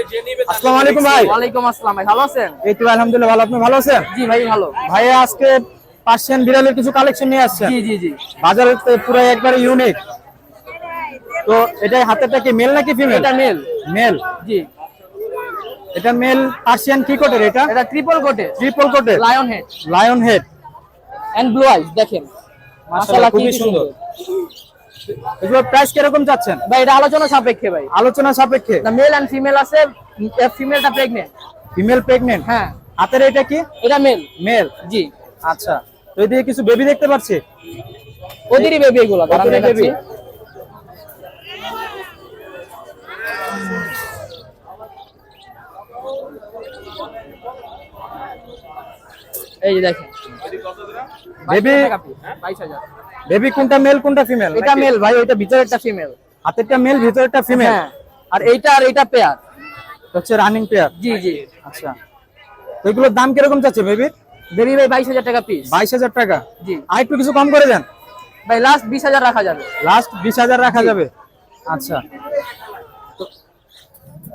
আসসালামু আলাইকুম ভাই। ওয়ালাইকুম আসসালাম ভাই ভালো আছেন? এই তো আলহামদুলিল্লাহ ভালো। আপনি ভালো আছেন? জি ভাই ভালো। ভাই আজকে পার্সিয়ান বিড়ালের কিছু কালেকশন নিয়ে আসছেন জি জি জি। বাজারে পুরো একবারে ইউনিক তো এটা হাতেরটা কি মেল নাকি ফিমেল এটা মেল মেল জি। এটা মেল পার্সিয়ান কি কোটের এটা? এটা ট্রিপল কোটে ট্রিপল কোটের lion head lion head and blue eyes দেখেন। মাশাআল্লাহ খুবই সুন্দর। এগুলো প্রাইস কীরকম চাচ্ছেন? ভাই এটা আলোচনা সাপেক্ষে ভাই। আলোচনা সাপেক্ষে? মেল এন্ড ফিমেল আছে ফিমেলটা প্রেগনেন্ট ফিমেল প্রেগনেন্ট হ্যাঁ। হাতের এটা কি? এটা মেল মেল জি। আচ্ছা। তো এদিকে কিছু বেবি দেখতে পাচ্ছি? ওদেরই বেবি এগুলো ওদেরই baby? এই যে দেখেন। বেবি বাইশ হাজার। বেবি কোনটা মেল কোনটা ফিমেল এটা মেল ভাই এটা ভিতরে একটা ফিমেল হাতেরটা মেল ভিতরেরটা ফিমেল হ্যাঁ আর এইটা আর এইটা পেয়ার হচ্ছে রানিং পেয়ার জি জি। আচ্ছা। তো এগুলোর দাম কীরকম চাচ্ছে বেবি বেবি ভাই বাইশ হাজার টাকা পিস বাইশ হাজার টাকা? জি। আর একটু কিছু কম করে দেন। ভাই লাস্ট বিশ হাজার রাখা যাবে। লাস্ট বিশ হাজার রাখা যাবে। আচ্ছা। তো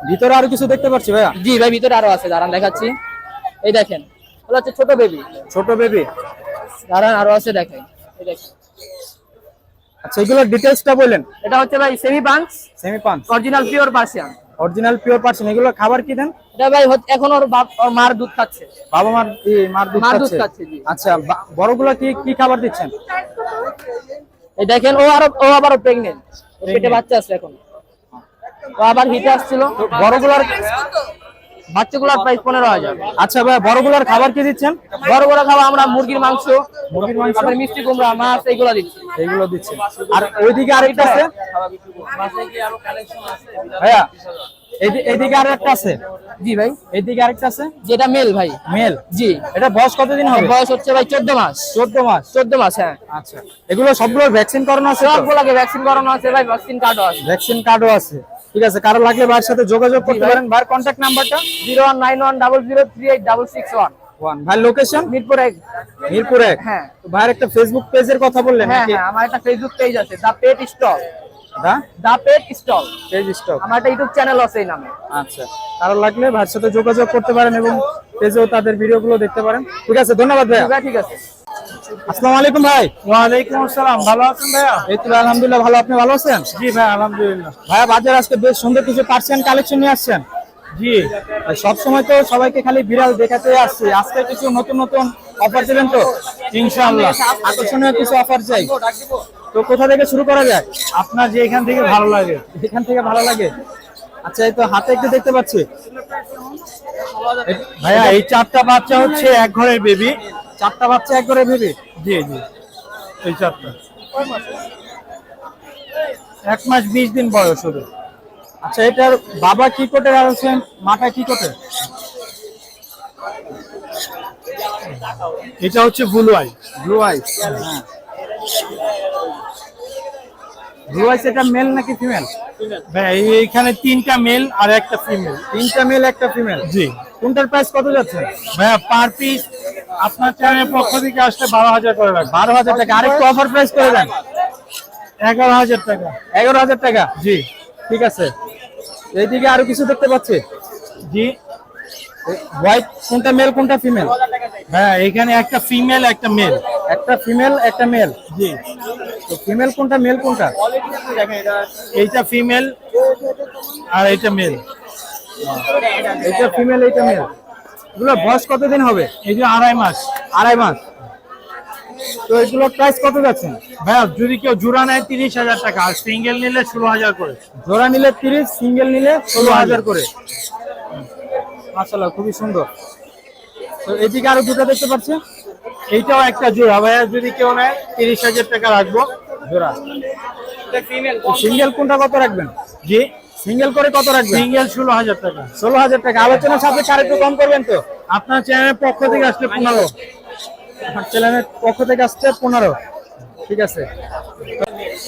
ভিতরে আরও কিছু দেখতে পাচ্ছি ভাইয়া? জি ভাই ভিতরে আরও আছে দাঁড়ান দেখাচ্ছি। এই দেখেন ওগুলো হচ্ছে ছোট বেবি ছোট বেবি দাঁড়ান আরও আছে দেখেন। এই দেখেন। আচ্ছা এগুলোর ডিটেলসটা বলেন। এটা হচ্ছে ভাই সেমি পাঞ্চ সেমি পাঁচ original pure Persian original pure percent এগুলো খাবার কি দেন? এটা ভাই এখন ওর বাপ ওর মার দুধ খাচ্ছে। বাবা মার মার দুধ খাচ্ছে। আচ্ছা বড়গুলো কি কি খাবার দিচ্ছেন? এই দেখেন ও আরও ও আবার প্রেগনেন্ট পেটে বাচ্চা আছে এখন। ও আবার হিটে আসছিল। বড়গুলোর বাচ্চাগুলোর প্রাইস পনেরো হাজার। আচ্ছা ভাই বড়গুলোর খাবার কি দিচ্ছেন? বড় বড় খাওয়া আমরা মুরগির মাংস মুরগির মাংস? তারপরে মিষ্টি কুমড়া মাছ এইগুলো দিচ্ছি। এইগুলো দিচ্ছেন। আর ওইদিকে আরেকটা আছে? ভাইয়া এইদি- এইদিকে আর একটা আছে? জি ভাই। এইদিকে আরেকটা আছে? যেটা মেল ভাই। মেল? জি। এটা বয়স কতদিন হবে? বয়স হচ্ছে ভাই মাস। মাস? মাস হ্যাঁ। আচ্ছা। এগুলো সবগুলো ভ্যাকসিন করানো আছে সবগুলোকে ভ্যাকসিন করানো আছে ভাই ভ্যাকসিন কার্ডও আছে। ভ্যাকসিন কার্ডও আছে। ঠিক আছে কারও লাগলে ভাইয়ের সাথে যোগাযোগ করতে পারেন। ভাইয়ের কন্ট্যাক্ট নাম্বারটা? Zero one nine one double zero three eight double six one. One. ভাই লোকেশন মিরপুর এক। মিরপুর এক? হ্যাঁ। তো ভাইয়ের একটা ফেসবুক পেজের কথা বললেন হ্যাঁ হ্যাঁ আমার একটা ফেসবুক পেজ আছে the pet stall the the pet stall page stock আমার একটা ইউটিউব চ্যানেল আছে এই নামে। আচ্ছা। কারও লাগলে ভাইয়ের সাথে যোগাযোগ করতে পারেন এবং পেজেও তাদের ভিডিওগুলো দেখতে পারেন। ঠিক আছে ধন্যবাদ ভাই ঠিক আছে। আসসালামু আলাইকুম ভাই। ওয়ালাইকুম আসসালাম ভালো আছেন ভাইয়া? এই তো আলহামদুলিল্লাহ ভালো। আপনি ভালো আছেন? জি ভাই আলহামদুলিল্লাহ। ভাইয়া বাজার আজকে বেশ সুন্দর কিছু পার্সিয়ান কালেকশন নিয়ে আসছেন। জি। সব সময় তো সবাইকে খালি বিড়াল দেখাতে আসছি। আজকে কিছু নতুন নতুন অফার দিবেন তো? ইনশাআল্লাহ। আকর্ষণীয় কিছু অফার চাই। তো কোথা থেকে শুরু করা যায়? আপনার যে এখান থেকে ভালো লাগে। এখান থেকে ভালো লাগে। আচ্ছা এই তো হাতে একটু দেখতে পাচ্ছি। ভাইয়া এই চারটা বাচ্চা হচ্ছে এক ঘরের বেবি চারটা বাচ্চা এক করে ভেবে? জি জি। এই চারটা। এক মাস বিশ দিন বয়স হবে। আচ্ছা এটার বাবা কি কোটে আর হচ্ছে মাটা কি কোটে? এটা হচ্ছে ব্লু আই ব্লু হ্যাঁ। ব্লু আইস এটা মেল নাকি ফিমেল এই- এইখানে তিনটা মেল আর একটা ফিমেল তিনটা মেল একটা ফিমেল জি। কোনটার প্রাইস কত যাচ্ছে? ভাইয়া পার পিস আপনার চ্যানেলের পক্ষ থেকে আসলে বারো হাজার করে রাখবে। বারো হাজার টাকা। আরেকটু অফার প্রাইস করে দেন। এগারো হাজার টাকা। এগারো হাজার টাকা? জি। ঠিক আছে। এইদিকে আরও কিছু দেখতে পাচ্ছি? জি। হোয়াইট কোনটা মেল কোনটা ফিমেল হ্যাঁ এখানে একটা ফিমেল একটা মেল একটা ফিমেল একটা মেল জি। তো ফিমেল কোনটা মেল কোনটা? এইটা ফিমেল আর এইটা মেল এইটা ফিমেল এইটা মেল এগুলো বয়স কতদিন হবে? এই যে আড়াই মাস। আড়াই মাস। তো এগুলোর প্রাইস কত যাচ্ছে? ভাইয়া যদি কেউ জোড়া নেয় তিরিশ হাজার টাকা আর সিঙ্গেল নিলে ষোলো হাজার করে। জোড়া নিলে তিরিশ সিঙ্গেল নিলে ষোলো হাজার করে। মাসাল্লাহ খুবই সুন্দর। তো এদিকে আরও দুটো দেখতে পাচ্ছি। এইটাও একটা জোড়া। ভাইয়া যদি কেউ নেয় তিরিশ হাজার টাকা রাখব। জোড়া। সিঙ্গেল কোনটা কত রাখবেন? জি। সিঙ্গেল করে কত রাখবেন? সিঙ্গেল ষোলো হাজার টাকা। ষোলো হাজার টাকা। আলোচনার সাথে আর একটু কম করবেন তো? আপনার চ্যানেলের পক্ষ থেকে আসলে পনেরো। আমার চ্যানেলের পক্ষ থেকে আসছে পনেরো। ঠিক আছে।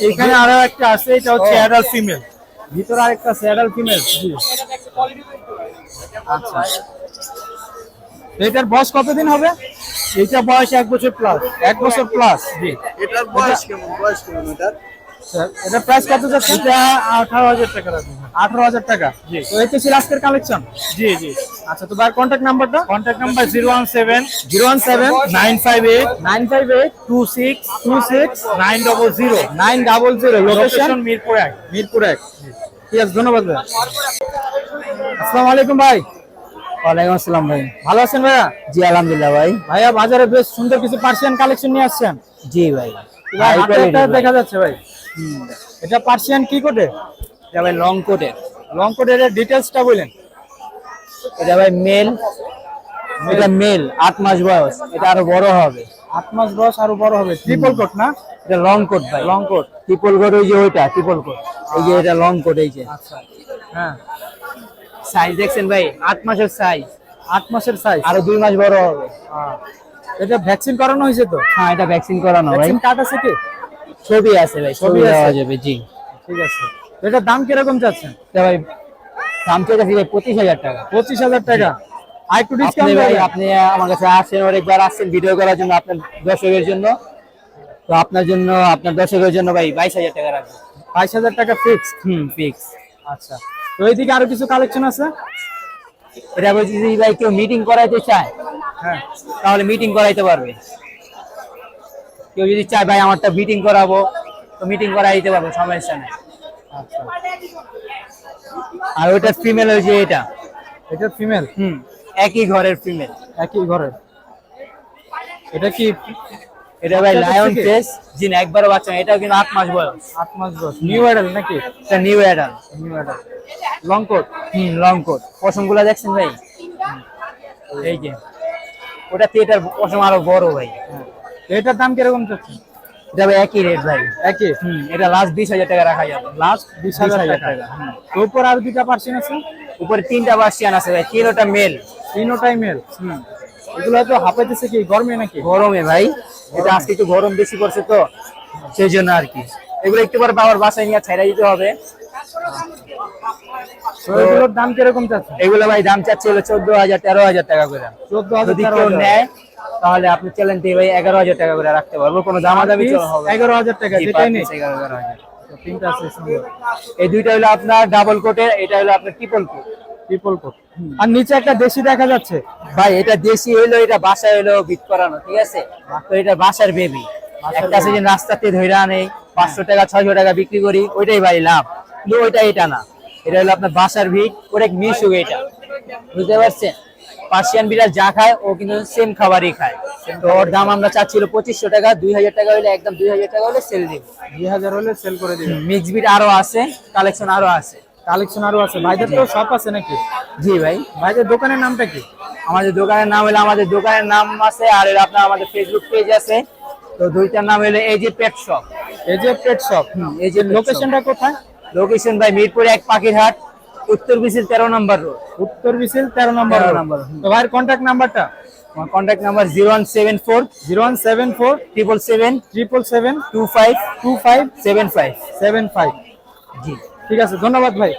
এখানে আরও একটা আছে এটা হচ্ছে। অ্যাডাল্ট ফিমেল ভিতরে আরেকটা স্যাডাল ফিমেল জি। আচ্ছা। এটার বয়স কতদিন হবে? এটা বয়স এক বছর প্লাস এক বছর প্লাস জি। এটার বয়স কেমন? বয়স কেমন এটার? এটা প্রাইস কত যাচ্ছে? এটা আঠারো হাজার টাকা রাখবেন। আঠারো হাজার টাকা। জি। তো এই তো ছিল আজকের কালেকশন জি জি। আচ্ছা তো ভাই কন্ট্যাক্ট নাম্বারটা contact number zero one seven zero one seven nine five eight nine five eight two six two six nine double zero nine double zero location Mirpur এক। মিরপুর এক। ঠিক আছে ধন্যবাদ ভাই। আসসালামু আলাইকুম ভাই। ওয়ালাইকুম আসসালাম ভাই। ভালো আছেন ভাইয়া? জি আলহামদুলিল্লাহ ভাই। ভাইয়া বাজারে বেশ সুন্দর কিছু পার্সিয়ান কালেকশন নিয়ে আসছেন? জি ভাই। ভাই, দেখা যাচ্ছে ভাই। এটা পার্সিয়ান কি কোটে? এটা ভাই লং কোটের লং কোটের ডিটেলসটা বলেন। এটা ভাই মেল এটা মেল আট মাস বয়স। এটা আরও বড় হবে। আট মাস বয়স আরও বড় হবে। ট্রিপল কোট না? এটা লং কোট ভাই। লং কোট ট্রিপল কোট ওই যে ওইটা ট্রিপল কোট এই যে এটা লং কোট এই যে। আচ্ছা। হ্যাঁ। সাইজ দেখছেন ভাই? আট মাসের সাইজ আট মাসের সাইজ আরও দুই মাস বড় হবে। এটা ভ্যাকসিন করানো হয়েছে তো? হ্যাঁ এটা ভ্যাকসিন করানো ভাই। ভ্যাকসিন কার্ড আছে কি? ছবি আছে ভাই ছবি ছবি দেওয়া যাবে জি। ঠিক আছে। তো এটার দাম কীরকম চাচ্ছেন? ভাই দাম চেয়ে ভাই পঁচিশ হাজার টাকা। পঁচিশ হাজার টাকা। আর একটু ডিসকাউন্ট ভাই আপনি আমার কাছে আসছেন অনেকবার আসছেন ভিডিও করার জন্য আপনার দর্শকের জন্য। তো আপনার জন্য আপনার দর্শকের জন্য ভাই বাইশ হাজার টাকা রাখব। বাইশ হাজার টাকা ফিক্স হুম ফিক্স আচ্ছা। তো এইদিকে আরও কিছু কালেকশন আছে? এটা বলছি যদি ভাই কেউ মিটিং করাইতে চায় হ্যাঁ। তাহলে মিটিং করাইতে পারবে। কেউ যদি চায় ভাই আমারটা মিটিং করাবো তো মিটিং করাই দিতে পারব সমস্যা নেই। আর ওইটা ফিমেল ওই যে এটা? এটা ফিমেল হুম একই ঘরের ফিমেল একই ঘরের। এটা কি এটা ভাই লায়ন ফেস যিনি একবারও বাচ্চা না, এটাও কিন্তু আট মাস বয়স। আট মাস বয়স। নিউ অ্যাডাল নাকি? এটা new adult new adult long coat hmm long coat পশমগুলা দেখছেন ভাই? এই যে। ওটা তো থিয়েটার পশম আরও বড় ভাই। এটার দাম কীরকম চাচ্ছেন? এটা একই রেট ভাই। একই? হুম এটা লাস্ট বিশ হাজার টাকা রাখা যাবে। লাস্ট বিশ হাজার টাকা? হুম। উপর আর দুটা পার্সেন্ট আছে? উপরে তিনটা বার্সিয়ান আছে ভাই তিনোটা মেল তিনোটাই মেল হুম। এগুলো তো হাঁপাইতেছে কি গরমে নাকি? গরমে ভাই এটা আজকে একটু গরম বেশি পড়ছে তো সেই জন্য আর কি। এগুলো একটু পরে বাবার বাসায় নিয়ে ছেড়ে দিতে হবে। এগুলোর দাম কীরকম চাচ্ছেন এগুলো ভাই দাম চাচ্ছে হলো চোদ্দ হাজার তেরো হাজার টাকা করে। চোদ্দ হাজার। নেয় তাহলে আপনি চ্যালেঞ্জ দিয়ে ভাই এগারো হাজার টাকা করে রাখতে পারব কোনো Piece চলা হবে। এগারো হাজার টাকা নেই। এগারো হাজার। তিনটা এই দুইটা হলো আপনার ডাবল কোটের এটা হলো আপনার ট্রিপল কোট ট্রিপল কোট আর নিচে একটা দেশি দেখা যাচ্ছে। ভাই এটা দেশি হইল এটা বাসায় হইল বিট করানো ঠিক আছে? তো এটা বাসার বেবি একটা সেদিন রাস্তাতে ধরে আনে পাঁচশো টাকা ছয়শো টাকা বিক্রি করি ওইটাই ভাই লাভ। কিন্তু ওইটা এটা না। এটা হলো আপনার বাসার ভিট ওটা মিশুক এটা। বুঝতে পারছেন? পার্সিয়ান বিড়াল যা খায় ও কিন্তু সেম খাবারই খায়। তো ওর দাম আমরা চাচ্ছিল পঁচিশশো টাকা দুই হাজার টাকা হলে একদম দুই হাজার টাকা হলে সেল দিব। দুই হাজার হলে সেল করে দিবেন। মিক্স বিট আরও আছে কালেকশন আরও আছে। কালেকশন আরও আছে। ভাইদের তো শপ আছে নাকি? জি ভাই। ভাইদের দোকানের নামটা কি? আমাদের দোকানের নাম হলো আমাদের দোকানের নাম আছে আর আপনার আমাদের ফেসবুক পেজ আছে। তো দুইটার নাম হলো এই যে পেট শপ এই যে পেট শপ এই যে লোকেশনটা কোথায়? লোকেশন ভাই মিরপুর এক পাখিরহাট। উত্তর বিশিল তেরো নাম্বার রোড উত্তর বিশিল তেরো নাম্বার 13 রোড। নম্বর, তো ভাইয়ের কন্ট্যাক্ট নাম্বারটা? আমার contact number zero one seven four zero one seven four triple seven triple seven two five two five seven five seven five জি। ঠিক আছে ধন্যবাদ ভাই।